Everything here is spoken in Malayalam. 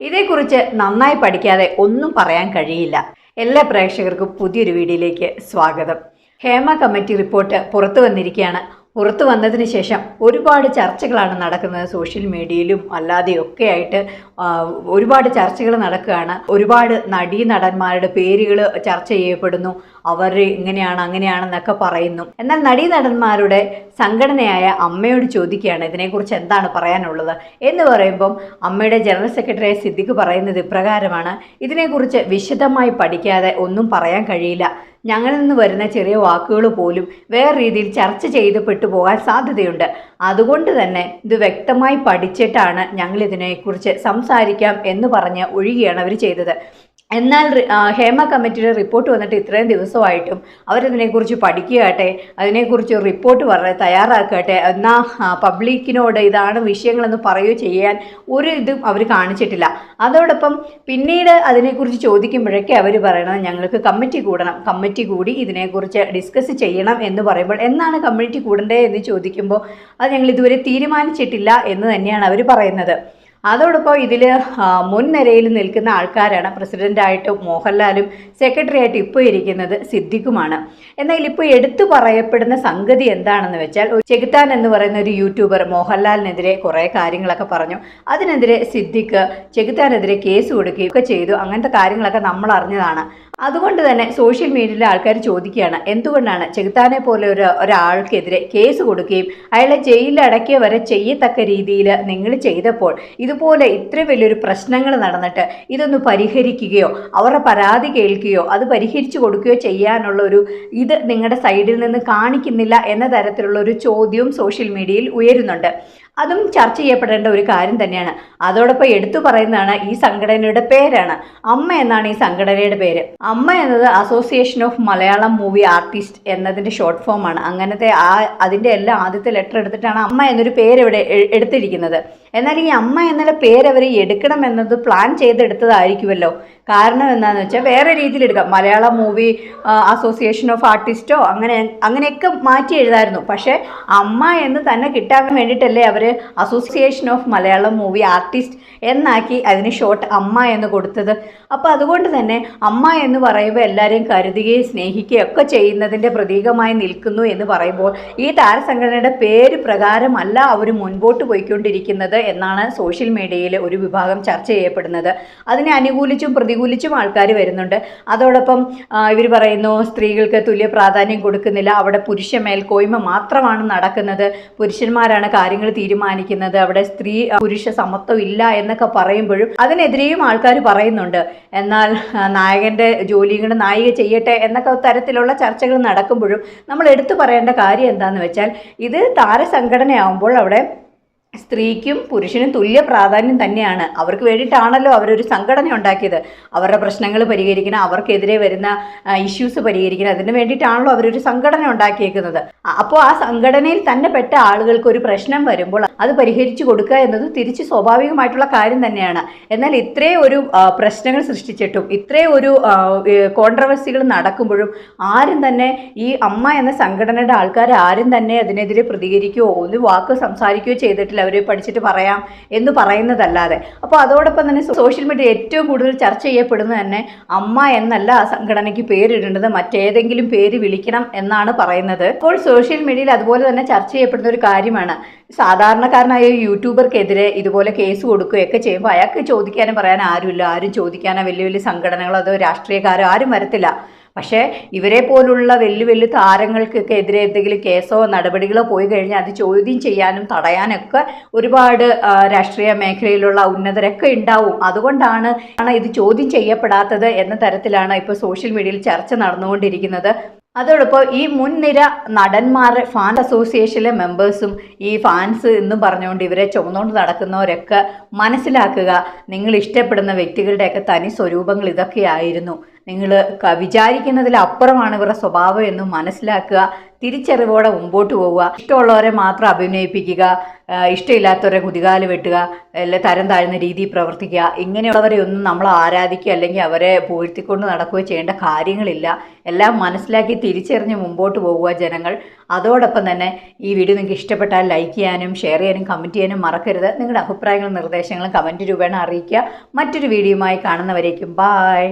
ഇതേക്കുറിച്ച് നന്നായി പഠിക്കാതെ ഒന്നും പറയാൻ കഴിയില്ല. എല്ലാ പ്രേക്ഷകർക്കും പുതിയൊരു വീഡിയോയിലേക്ക് സ്വാഗതം. ഹേമ കമ്മിറ്റി റിപ്പോർട്ട് പുറത്തു വന്നിരിക്കുകയാണ്. പുറത്തു വന്നതിന് ശേഷം ഒരുപാട് ചർച്ചകളാണ് നടക്കുന്നത് സോഷ്യൽ മീഡിയയിലും അല്ലാതെയൊക്കെ ആയിട്ട് ഒരുപാട് ചർച്ചകൾ നടക്കുകയാണ്. ഒരുപാട് നടീ നടന്മാരുടെ പേരുകൾ ചർച്ച ചെയ്യപ്പെടുന്നു. അവർ ഇങ്ങനെയാണ് അങ്ങനെയാണെന്നൊക്കെ പറയുന്നു. എന്നാൽ നടീ നടന്മാരുടെ സംഘടനയായ അമ്മയോട് ചോദിക്കുകയാണ് ഇതിനെക്കുറിച്ച് എന്താണ് പറയാനുള്ളത്? എന്ന് പറയുമ്പം അമ്മയുടെ ജനറൽ സെക്രട്ടറി സിദ്ദിഖ് പറയുന്നത് ഇപ്രകാരമാണ് ഇതിനെക്കുറിച്ച് വിശദമായി പഠിക്കാതെ ഒന്നും പറയാൻ കഴിയില്ല. ഞങ്ങളിൽ നിന്ന് വരുന്ന ചെറിയ വാക്കുകൾ പോലും വേറെ രീതിയിൽ ചർച്ച ചെയ്ത് പെട്ടുപോകാൻ സാധ്യതയുണ്ട്. അതുകൊണ്ട് തന്നെ ഇത് വ്യക്തമായി പഠിച്ചിട്ടാണ് ഞങ്ങൾ ഇതിനെക്കുറിച്ച് സംസാരിക്കാം എന്ന് പറഞ്ഞ് ഒഴുകിയാണ് അവർ ചെയ്തത്. എന്നാൽ ഹേമ കമ്മിറ്റിയുടെ റിപ്പോർട്ട് വന്നിട്ട് ഇത്രയും ദിവസമായിട്ടും അവരതിനെക്കുറിച്ച് പഠിക്കുകയാട്ടെ അതിനെക്കുറിച്ച് റിപ്പോർട്ട് പറഞ്ഞ് തയ്യാറാക്കട്ടെ എന്നാൽ പബ്ലിക്കിനോട് ഇതാണ് വിഷയങ്ങളെന്ന് പറയുകയോ ചെയ്യാൻ ഒരു ഇതും അവർ കാണിച്ചിട്ടില്ല. അതോടൊപ്പം പിന്നീട് അതിനെക്കുറിച്ച് ചോദിക്കുമ്പോഴൊക്കെ അവർ പറയണത് ഞങ്ങൾക്ക് കമ്മിറ്റി കൂടണം കമ്മിറ്റി കൂടി ഇതിനെക്കുറിച്ച് ഡിസ്കസ് ചെയ്യണം എന്ന് പറയുമ്പോൾ എന്നാണ് കമ്മിറ്റി കൂടേണ്ടത് എന്ന് ചോദിക്കുമ്പോൾ അത് ഞങ്ങൾ ഇതുവരെ തീരുമാനിച്ചിട്ടില്ല എന്ന് തന്നെയാണ് അവർ പറയുന്നത്. അതോടൊപ്പം ഇതിൽ മുൻനിരയിൽ നിൽക്കുന്ന ആൾക്കാരാണ് പ്രസിഡന്റായിട്ട് മോഹൻലാലും സെക്രട്ടറി ആയിട്ട് ഇപ്പോൾ ഇരിക്കുന്നത് സിദ്ദിഖുമാണ്. എന്നാൽ ഇപ്പോൾ എടുത്തു പറയപ്പെടുന്ന സംഗതി എന്താണെന്ന് വെച്ചാൽ ചെകുത്താൻ എന്ന് പറയുന്ന ഒരു യൂട്യൂബർ മോഹൻലാലിനെതിരെ കുറേ കാര്യങ്ങളൊക്കെ പറഞ്ഞു. അതിനെതിരെ സിദ്ദിഖ് ചെകുത്താനെതിരെ കേസ് കൊടുക്കുകയൊക്കെ ചെയ്തു. അങ്ങനത്തെ കാര്യങ്ങളൊക്കെ നമ്മൾ അറിഞ്ഞതാണ്. അതുകൊണ്ട് തന്നെ സോഷ്യൽ മീഡിയയിലെ ആൾക്കാർ ചോദിക്കുകയാണ് എന്തുകൊണ്ടാണ് ചെകുത്താനെ പോലെ ഒരു ഒരാൾക്കെതിരെ കേസ് കൊടുക്കുകയും അയാളെ ജയിലിൽ അടക്കിയ വരെ ചെയ്യത്തക്ക രീതിയിൽ നിങ്ങൾ ചെയ്തപ്പോൾ ഇതുപോലെ ഇത്ര വലിയൊരു പ്രശ്നങ്ങൾ നടന്നിട്ട് ഇതൊന്ന് പരിഹരിക്കുകയോ അവരുടെ പരാതി കേൾക്കുകയോ അത് പരിഹരിച്ചു കൊടുക്കുകയോ ചെയ്യാനുള്ള ഒരു ഇത് നിങ്ങളുടെ സൈഡിൽ നിന്ന് കാണിക്കുന്നില്ല എന്ന തരത്തിലുള്ള ഒരു ചോദ്യവും സോഷ്യൽ മീഡിയയിൽ ഉയരുന്നുണ്ട്. അതും ചർച്ച ചെയ്യപ്പെടേണ്ട ഒരു കാര്യം തന്നെയാണ്. അതോടൊപ്പം എടുത്തു പറയുന്നതാണ് ഈ സംഘടനയുടെ പേരാണ്. അമ്മ എന്നാണ് ഈ സംഘടനയുടെ പേര്. അമ്മ എന്നത് association of Malayalam movie artist എന്നതിന്റെ ഷോർട്ട് ഫോമാണ് അങ്ങനത്തെ ആ അതിന്റെ എല്ലാം ആദ്യത്തെ ലെറ്റർ എടുത്തിട്ടാണ് അമ്മ എന്നൊരു പേര് ഇവിടെ എടുത്തിരിക്കുന്നത്. എന്നാൽ ഈ അമ്മ എന്നുള്ള പേര് അവർ എടുക്കണം എന്നത് പ്ലാൻ ചെയ്തെടുത്തതായിരിക്കുമല്ലോ. കാരണം എന്താണെന്ന് വെച്ചാൽ വേറെ രീതിയിൽ എടുക്കാം. മലയാള മൂവി അസോസിയേഷൻ ഓഫ് ആർട്ടിസ്റ്റോ അങ്ങനെ അങ്ങനെയൊക്കെ മാറ്റി എഴുതായിരുന്നു. പക്ഷേ അമ്മ എന്ന് തന്നെ കിട്ടാൻ വേണ്ടിയിട്ടല്ലേ അവർ association of Malayalam movie artist എന്നാക്കി അതിന് ഷോർട്ട് അമ്മ എന്ന് കൊടുത്തത്. അപ്പോൾ അതുകൊണ്ട് തന്നെ അമ്മ എന്ന് പറയുമ്പോൾ എല്ലാവരെയും കരുതുകയും സ്നേഹിക്കുകയും ഒക്കെ ചെയ്യുന്നതിന്റെ പ്രതീകമായി നിൽക്കുന്നു എന്ന് പറയുമ്പോൾ ഈ താരസംഘടനയുടെ പേര് പ്രകാരമല്ല അവർ മുൻപോട്ട് പോയിക്കൊണ്ടിരിക്കുന്നത്. എന്നാണ് സോഷ്യൽ മീഡിയയിൽ ഒരു വിഭാഗം ചർച്ച ചെയ്യപ്പെടുന്നത്. അതിനെ അനുകൂലിച്ചും പ്രതികൂലിച്ചും ആൾക്കാർ വരുന്നുണ്ട്. അതോടൊപ്പം ഇവർ പറയുന്നു സ്ത്രീകൾക്ക് തുല്യ പ്രാധാന്യം കൊടുക്കുന്നില്ല. അവിടെ പുരുഷ മേൽക്കോയ്മ മാത്രമാണ് നടക്കുന്നത്. പുരുഷന്മാരാണ് കാര്യങ്ങൾ തീരുമാനിക്കുന്നത്. അവിടെ സ്ത്രീ പുരുഷ സമത്വം ഇല്ല എന്നൊക്കെ പറയുമ്പോഴും അതിനെതിരെയും ആൾക്കാർ പറയുന്നുണ്ട്. എന്നാൽ നായകന്റെ കൂടെ നായിക ചെയ്യട്ടെ എന്നൊക്കെ തരത്തിലുള്ള ചർച്ചകൾ നടക്കുമ്പോഴും നമ്മൾ എടുത്തു പറയേണ്ട കാര്യം എന്താണെന്ന് വെച്ചാൽ ഇത് താരസംഘടനയാവുമ്പോൾ അവിടെ സ്ത്രീക്കും പുരുഷനും തുല്യ പ്രാധാന്യം തന്നെയാണ്. അവർക്ക് വേണ്ടിയിട്ടാണല്ലോ അവരൊരു സംഘടന ഉണ്ടാക്കിയത് അവരുടെ പ്രശ്നങ്ങൾ പരിഹരിക്കണം അവർക്കെതിരെ വരുന്ന ഇഷ്യൂസ് പരിഹരിക്കണം അതിന് വേണ്ടിയിട്ടാണല്ലോ അവരൊരു സംഘടന ഉണ്ടാക്കിയേക്കുന്നത്. അപ്പോൾ ആ സംഘടനയിൽ തന്നെ പെട്ട ആളുകൾക്ക് ഒരു പ്രശ്നം വരുമ്പോൾ അത് പരിഹരിച്ചു കൊടുക്കുക എന്നത് തിരിച്ച് സ്വാഭാവികമായിട്ടുള്ള കാര്യം തന്നെയാണ്. എന്നാൽ ഇത്രയും ഒരു പ്രശ്നങ്ങൾ സൃഷ്ടിച്ചിട്ടും ഇത്രയും ഒരു കോൺട്രവേഴ്സികൾ നടക്കുമ്പോഴും ആരും തന്നെ ഈ അമ്മ എന്ന സംഘടനയുടെ ആൾക്കാർ ആരും തന്നെ അതിനെതിരെ പ്രതികരിക്കുകയോ ഒന്ന് വാക്ക് സംസാരിക്കുകയോ ചെയ്തിട്ടില്ല. അവർ പഠിച്ചിട്ട് പറയാം എന്ന് പറയുന്നതല്ലാതെ. അപ്പോൾ അതോടൊപ്പം തന്നെ സോഷ്യൽ മീഡിയ ഏറ്റവും കൂടുതൽ ചർച്ച ചെയ്യപ്പെടുന്നത് തന്നെ അമ്മ എന്നല്ല ആ സംഘടനയ്ക്ക് പേരിടേണ്ടത് മറ്റേതെങ്കിലും പേര് വിളിക്കണം എന്നാണ് പറയുന്നത്. ഇപ്പോൾ സോഷ്യൽ മീഡിയയിൽ അതുപോലെ തന്നെ ചർച്ച ചെയ്യപ്പെടുന്ന ഒരു കാര്യമാണ്. സാധാരണക്കാരനായ യൂട്യൂബർക്കെതിരെ ഇതുപോലെ കേസ് കൊടുക്കുകയൊക്കെ ചെയ്യുമ്പോൾ അയാൾക്ക് ചോദിക്കാനും പറയാൻ ആരുമില്ല. ആരും ചോദിക്കാനോ വലിയ വലിയ സംഘടനകളോ അതോ രാഷ്ട്രീയക്കാരോ ആരും വരത്തില്ല. പക്ഷേ ഇവരെ പോലുള്ള വലിയ വലിയ താരങ്ങൾക്കൊക്കെ എതിരെ എന്തെങ്കിലും കേസോ നടപടികളോ പോയി കഴിഞ്ഞാൽ അത് ചോദ്യം ചെയ്യാനും തടയാനൊക്കെ ഒരുപാട് രാഷ്ട്രീയ മേഖലയിലുള്ള ഉന്നതരൊക്കെ ഉണ്ടാവും. അതുകൊണ്ടാണ് ഇത് ചോദ്യം ചെയ്യപ്പെടാത്തത് എന്ന തരത്തിലാണ് ഇപ്പോൾ സോഷ്യൽ മീഡിയയിൽ ചർച്ച നടന്നുകൊണ്ടിരിക്കുന്നത്. അതോടൊപ്പം ഈ മുൻനിര നടന്മാരുടെ ഫാൻ അസോസിയേഷനിലെ മെമ്പേഴ്സും ഈ ഫാൻസ് എന്നും പറഞ്ഞുകൊണ്ട് ഇവരെ ചുമന്നുകൊണ്ട് നടക്കുന്നവരൊക്കെ മനസ്സിലാക്കുക. നിങ്ങൾ ഇഷ്ടപ്പെടുന്ന വ്യക്തികളുടെയൊക്കെ തനി സ്വരൂപങ്ങൾ ഇതൊക്കെയായിരുന്നു. നിങ്ങൾ വിചാരിക്കുന്നതിലപ്പുറമാണ് ഇവരുടെ സ്വഭാവം എന്ന് മനസ്സിലാക്കുക തിരിച്ചറിവോടെ മുമ്പോട്ട് പോവുക ഇഷ്ടമുള്ളവരെ മാത്രം അഭിനയിപ്പിക്കുക ഇഷ്ടമില്ലാത്തവരെ കുതികാൽ വെട്ടുക അല്ലെ തരം താഴ്ന്ന രീതിയിൽ പ്രവർത്തിക്കുക ഇങ്ങനെയുള്ളവരെ ഒന്നും നമ്മൾ ആരാധിക്കുക അല്ലെങ്കിൽ അവരെ പൂഴ്ത്തിക്കൊണ്ട് നടക്കുകയോ ചെയ്യേണ്ട കാര്യങ്ങളില്ല. എല്ലാം മനസ്സിലാക്കി തിരിച്ചറിഞ്ഞ് മുമ്പോട്ട് പോവുക ജനങ്ങൾ. അതോടൊപ്പം തന്നെ ഈ വീഡിയോ നിങ്ങൾക്ക് ഇഷ്ടപ്പെട്ടാൽ ലൈക്ക് ചെയ്യാനും ഷെയർ ചെയ്യാനും കമന്റ് ചെയ്യാനും മറക്കരുത്. നിങ്ങളുടെ അഭിപ്രായങ്ങളും നിർദ്ദേശങ്ങളും കമന്റ് രൂപേണ അറിയിക്കുക. മറ്റൊരു വീഡിയോയുമായി കാണുന്നവരേക്കും. ബായ്.